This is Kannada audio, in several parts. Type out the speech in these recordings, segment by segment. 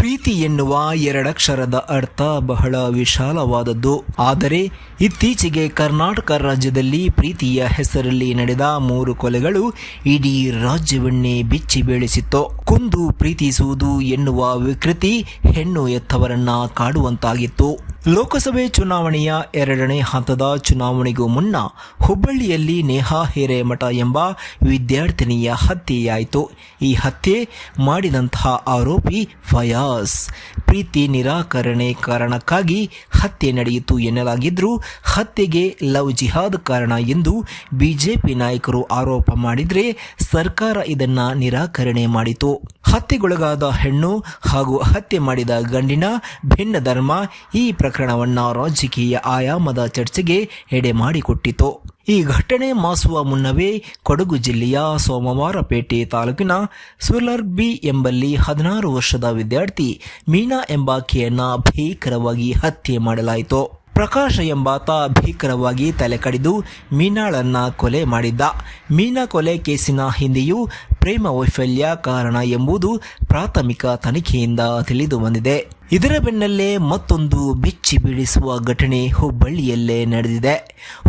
ಪ್ರೀತಿ ಎನ್ನುವ ಎರಡಕ್ಷರದ ಅರ್ಥ ಬಹಳ ವಿಶಾಲವಾದದ್ದು. ಆದರೆ ಇತ್ತೀಚೆಗೆ ಕರ್ನಾಟಕ ರಾಜ್ಯದಲ್ಲಿ ಪ್ರೀತಿಯ ಹೆಸರಲ್ಲಿ ನಡೆದ ಮೂರು ಕೊಲೆಗಳು ಇಡೀ ರಾಜ್ಯವನ್ನೇ ಬಿಚ್ಚಿ ಬೀಳಿಸಿತ್ತು. ಕುಂದು ಪ್ರೀತಿಸುವುದು ಎನ್ನುವ ವಿಕೃತಿ ಹೆಣ್ಣು ಎತ್ತವರನ್ನ ಕಾಡುವಂತಾಗಿತ್ತು. ಲೋಕಸಭೆ ಚುನಾವಣೆಯ ಎರಡನೇ ಹಂತದ ಚುನಾವಣೆಗೂ ಮುನ್ನ ಹುಬ್ಬಳ್ಳಿಯಲ್ಲಿ ನೇಹಾ ಹಿರೇಮಠ ಎಂಬ ವಿದ್ಯಾರ್ಥಿನಿಯ ಹತ್ಯೆಯಾಯಿತು. ಈ ಹತ್ಯೆ ಮಾಡಿದಂತಹ ಆರೋಪಿ ಫಯಾಸ್ ಪ್ರೀತಿ ನಿರಾಕರಣೆ ಕಾರಣಕ್ಕಾಗಿ ಹತ್ಯೆ ನಡೆಯಿತು ಎನ್ನಲಾಗಿದ್ದರೂ ಹತ್ಯೆಗೆ ಲವ್ ಜಿಹಾದ್ ಕಾರಣ ಎಂದು ಬಿಜೆಪಿ ನಾಯಕರು ಆರೋಪ ಮಾಡಿದರೆ ಸರ್ಕಾರ ಇದನ್ನು ನಿರಾಕರಣೆ ಮಾಡಿತು. ಹತ್ಯೆಗೊಳಗಾದ ಹೆಣ್ಣು ಹಾಗೂ ಹತ್ಯೆ ಮಾಡಿದ ಗಂಡಿನ ಭಿನ್ನ ಧರ್ಮ ಈ ಪ್ರಕರಣವನ್ನು ರಾಜಕೀಯ ಆಯಾಮದ ಚರ್ಚೆಗೆ ಎಡೆ ಮಾಡಿಕೊಟ್ಟಿತು. ಈ ಘಟನೆ ಮಾಸುವ ಮುನ್ನವೇ ಕೊಡಗು ಜಿಲ್ಲೆಯ ಸೋಮವಾರಪೇಟೆ ತಾಲೂಕಿನ ಸುಲರ್ಬಿ ಎಂಬಲ್ಲಿ ಹದಿನಾರು ವರ್ಷದ ವಿದ್ಯಾರ್ಥಿ ಮೀನಾ ಎಂಬಾಕೆಯನ್ನ ಭೀಕರವಾಗಿ ಹತ್ಯೆ ಮಾಡಲಾಯಿತು. ಪ್ರಕಾಶ ಎಂಬಾತ ಭೀಕರವಾಗಿ ತಲೆ ಕಡಿದು ಮೀನಾಳನ್ನ ಕೊಲೆ ಮಾಡಿದ್ದ. ಮೀನಾ ಕೊಲೆ ಕೇಸಿನ ಹಿಂದೆಯೂ ಪ್ರೇಮ ವೈಫಲ್ಯ ಕಾರಣ ಎಂಬುದು ಪ್ರಾಥಮಿಕ ತನಿಖೆಯಿಂದ ತಿಳಿದು ಬಂದಿದೆ. ಇದರ ಬೆನ್ನಲ್ಲೇ ಮತ್ತೊಂದು ಬೆಚ್ಚಿ ಬೀಳಿಸುವ ಘಟನೆ ಹುಬ್ಬಳ್ಳಿಯಲ್ಲೇ ನಡೆದಿದೆ.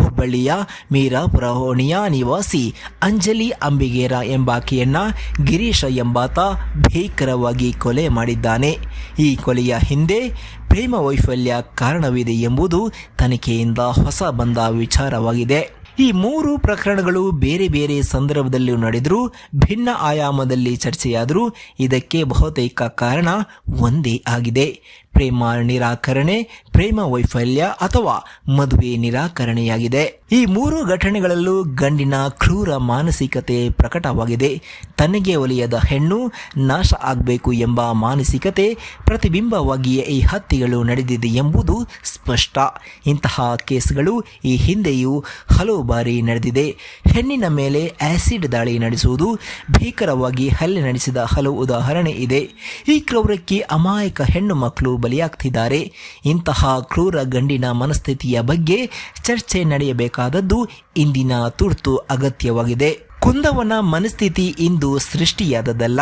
ಹುಬ್ಬಳ್ಳಿಯ ಮೀರಾಪುರ ಓಣಿಯ ನಿವಾಸಿ ಅಂಜಲಿ ಅಂಬಿಗೇರ ಎಂಬಾಕೆಯನ್ನ ಗಿರೀಶ ಎಂಬಾತ ಭೀಕರವಾಗಿ ಕೊಲೆ ಮಾಡಿದ್ದಾನೆ. ಈ ಕೊಲೆಯ ಹಿಂದೆ ಪ್ರೇಮ ವೈಫಲ್ಯ ಕಾರಣವಿದೆ ಎಂಬುದು ತನಿಖೆಯಿಂದ ಹೊಸ ಬಂದ ವಿಚಾರವಾಗಿದೆ. ಈ ಮೂರು ಪ್ರಕರಣಗಳು ಬೇರೆ ಬೇರೆ ಸಂದರ್ಭದಲ್ಲಿ ನಡೆದರೂ, ಭಿನ್ನ ಆಯಾಮದಲ್ಲಿ ಚರ್ಚೆಯಾದರೂ ಇದಕ್ಕೆ ಬಹುತೇಕ ಕಾರಣ ಒಂದೇ ಆಗಿದೆ. ಪ್ರೇಮ ನಿರಾಕರಣೆ, ಪ್ರೇಮ ವೈಫಲ್ಯ ಅಥವಾ ಮದುವೆ ನಿರಾಕರಣೆಯಾಗಿದೆ. ಈ ಮೂರು ಘಟನೆಗಳಲ್ಲೂ ಗಂಡಿನ ಕ್ರೂರ ಮಾನಸಿಕತೆ ಪ್ರಕಟವಾಗಿದೆ. ತನಗೆ ಒಲಿಯದ ಹೆಣ್ಣು ನಾಶ ಆಗಬೇಕು ಎಂಬ ಮಾನಸಿಕತೆ ಪ್ರತಿಬಿಂಬವಾಗಿಯೇ ಈ ಹತ್ಯೆಗಳು ನಡೆದಿದೆ ಎಂಬುದು ಸ್ಪಷ್ಟ. ಇಂತಹ ಕೇಸ್ಗಳು ಈ ಹಿಂದೆಯೂ ಹಲವು ಬಾರಿ ನಡೆದಿದೆ. ಹೆಣ್ಣಿನ ಮೇಲೆ ಆಸಿಡ್ ದಾಳಿ ನಡೆಸುವುದು ಭೀಕರವಾಗಿ ಹಲ್ಲೆ ನಡೆಸಿದ ಹಲವು ಉದಾಹರಣೆ ಇದೆ. ಈ ಕ್ರೌರಕ್ಕೆ ಅಮಾಯಕ ಹೆಣ್ಣು ಮಕ್ಕಳು ಬಲಿಯಾಗ್ತಿದ್ದಾರೆ. ಇಂತಹ ಕ್ರೂರ ಗಂಡಿನ ಮನಸ್ಥಿತಿಯ ಬಗ್ಗೆ ಚರ್ಚೆ ನಡೆಯಬೇಕಾದದ್ದು ಇಂದಿನ ತುರ್ತು ಅಗತ್ಯವಾಗಿದೆ. ಕುಂದವನ ಮನಸ್ಥಿತಿ ಇಂದು ಸೃಷ್ಟಿಯಾದದಲ್ಲ,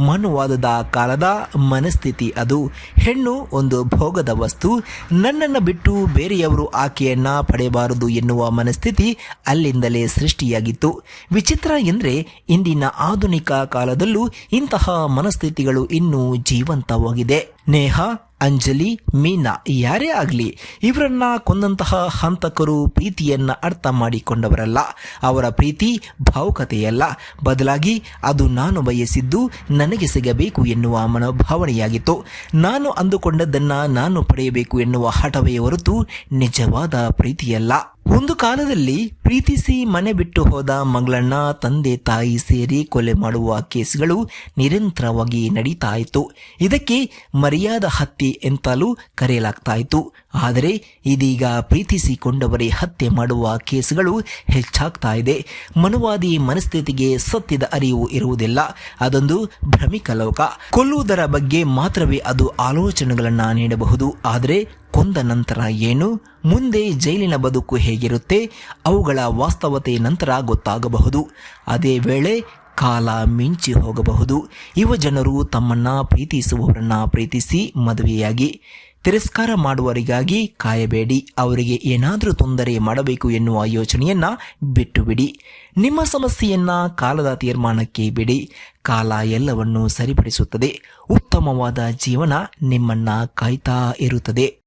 ಮನುವಾದದ ಕಾಲದ ಮನಸ್ಥಿತಿ ಅದು. ಹೆಣ್ಣು ಒಂದು ಭೋಗದ ವಸ್ತು, ನನ್ನನ್ನು ಬಿಟ್ಟು ಬೇರೆಯವರು ಆಕೆಯನ್ನು ಪಡೆಯಬಾರದು ಎನ್ನುವ ಮನಸ್ಥಿತಿ ಅಲ್ಲಿಂದಲೇ ಸೃಷ್ಟಿಯಾಗಿತ್ತು. ವಿಚಿತ್ರ ಎಂದರೆ ಇಂದಿನ ಆಧುನಿಕ ಕಾಲದಲ್ಲೂ ಇಂತಹ ಮನಸ್ಥಿತಿಗಳು ಇನ್ನೂ ಜೀವಂತವಾಗಿದೆ. ನೇಹ ಅಂಜಲಿ, ಮೀನಾ ಯಾರೇ ಆಗಲಿ, ಇವರನ್ನ ಕೊಂದಂತಹ ಹಂತಕರು ಪ್ರೀತಿಯನ್ನ ಅರ್ಥ ಮಾಡಿಕೊಂಡವರಲ್ಲ. ಅವರ ಪ್ರೀತಿ ಭಾವುಕತೆಯಲ್ಲ. ಬದಲಾಗಿ ಅದು ನಾನು ಬಯಸಿದ್ದು ನನಗೆ ಸಿಗಬೇಕು ಎನ್ನುವ ಮನೋಭಾವನೆಯಾಗಿತ್ತು. ನಾನು ಅಂದುಕೊಂಡದ್ದನ್ನ ನಾನು ಪಡೆಯಬೇಕು ಎನ್ನುವ ಹಠವೇ ಹೊರತು ನಿಜವಾದ ಪ್ರೀತಿಯಲ್ಲ. ಒಂದು ಕಾಲದಲ್ಲಿ ಪ್ರೀತಿಸಿ ಮನೆ ಬಿಟ್ಟು ಹೋದ ಮಗಳನ್ನ ತಂದೆ, ತಾಯಿ ಸೇರಿ ಕೊಲೆ ಮಾಡುವ ಕೇಸ್ಗಳು ನಿರಂತರವಾಗಿ ನಡೀತಾ ಇತ್ತು. ಇದಕ್ಕೆ ಮರ್ಯಾದ ಹತ್ಯೆ ಎಂತಲೂ ಕರೆಯಲಾಗ್ತಾ ಇತ್ತು. ಆದರೆ ಇದೀಗ ಪ್ರೀತಿಸಿಕೊಂಡವರೇ ಹತ್ಯೆ ಮಾಡುವ ಕೇಸ್ಗಳು ಹೆಚ್ಚಾಗ್ತಾ ಇದೆ. ಮನುವಾದಿ ಮನಸ್ಥಿತಿಗೆ ಸತ್ಯದ ಅರಿವು ಇರುವುದಿಲ್ಲ. ಅದೊಂದು ಭ್ರಮಿಕ ಲೋಕ. ಕೊಲ್ಲುವುದರ ಬಗ್ಗೆ ಮಾತ್ರವೇ ಅದು ಆಲೋಚನೆಗಳನ್ನು ನೀಡಬಹುದು. ಆದರೆ ಕೊಂದ ನಂತರ ಏನು? ಮುಂದೆ ಜೈಲಿನ ಬದುಕು ಹೇಗಿರುತ್ತೆ, ಅವುಗಳ ವಾಸ್ತವತೆ ನಂತರ ಗೊತ್ತಾಗಬಹುದು. ಅದೇ ವೇಳೆ ಕಾಲ ಮಿಂಚಿ ಹೋಗಬಹುದು. ಯುವ ಜನರು ತಮ್ಮನ್ನ ಪ್ರೀತಿಸುವವರನ್ನ ಪ್ರೀತಿಸಿ ಮದುವೆಯಾಗಿ, ತಿರಸ್ಕಾರ ಮಾಡುವವರಿಗಾಗಿ ಕಾಯಬೇಡಿ. ಅವರಿಗೆ ಏನಾದರೂ ತೊಂದರೆ ಮಾಡಬೇಕು ಎನ್ನುವ ಯೋಚನೆಯನ್ನ ಬಿಟ್ಟು ಬಿಡಿ ನಿಮ್ಮ ಸಮಸ್ಯೆಯನ್ನ ಕಾಲದ ತೀರ್ಮಾನಕ್ಕೆ ಬಿಡಿ. ಕಾಲ ಎಲ್ಲವನ್ನೂ ಸರಿಪಡಿಸುತ್ತದೆ. ಉತ್ತಮವಾದ ಜೀವನ ನಿಮ್ಮನ್ನ ಕಾಯ್ತಾ ಇರುತ್ತದೆ.